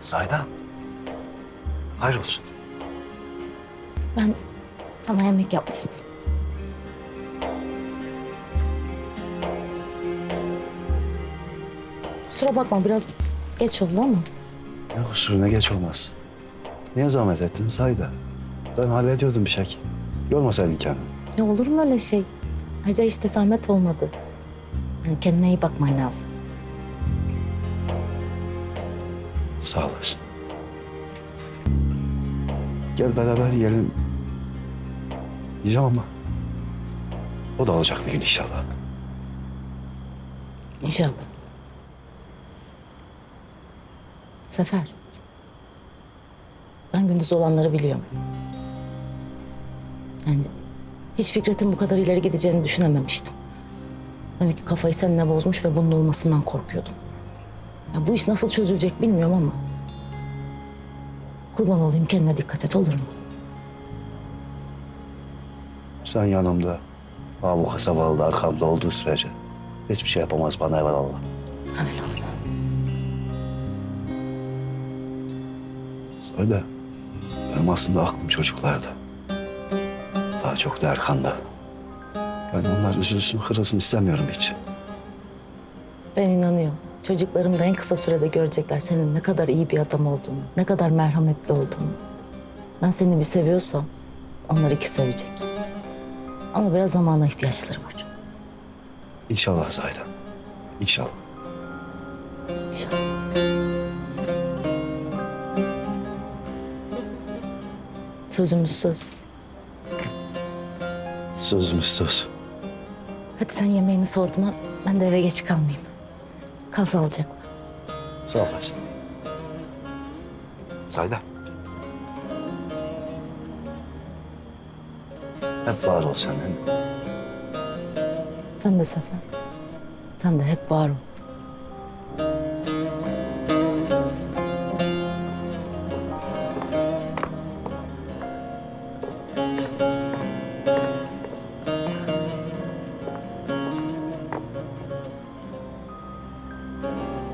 Zayda. Hayrolsun. Ben sana yemek yapmıştım. Kusura bakma biraz geç oldu ama. Ne kusuruna geç olmaz. Niye zahmet ettin Zayda? Ben hallediyordum bir şekil. Yormasaydın kendini. Ne olur mu öyle şey? Ayrıca işte zahmet olmadı. Yani kendine iyi bakman lazım. Sağ olasın. Gel beraber yiyelim. Yiyeceğim ama. O da olacak bir gün inşallah. İnşallah. Sefer. Ben gündüz olanları biliyorum. Yani hiç Fikret'in bu kadar ileri gideceğini düşünememiştim. Demek ki kafayı seninle bozmuş ve bunun olmasından korkuyordum. Ya bu iş nasıl çözülecek bilmiyorum ama... Kurban olayım kendine dikkat et olur mu? Sen yanımda, ha bu kasabalıda arkamda olduğu sürece hiçbir şey yapamaz bana evvelallah. Olur. Söyle. Benim aslında aklım çocuklarda. Daha çok da Erkan'da. Ben onlar üzülsün, kırılsın istemiyorum hiç. Ben inanıyorum. Çocuklarım da en kısa sürede görecekler senin ne kadar iyi bir adam olduğunu, ne kadar merhametli olduğunu. Ben seni bir seviyorsam onlar iki sevecek. Ama biraz zamana ihtiyaçları var. İnşallah Zayda. İnşallah. İnşallah. Sözümüz söz. Sözümüz söz. Hadi sen yemeğini soğutma. Ben de eve geç kalmayayım. Kal sağlıcakla. Sağ olasın. Zayda. Hep var ol sen. Sen de Sefer. Sen de hep var ol. Müzik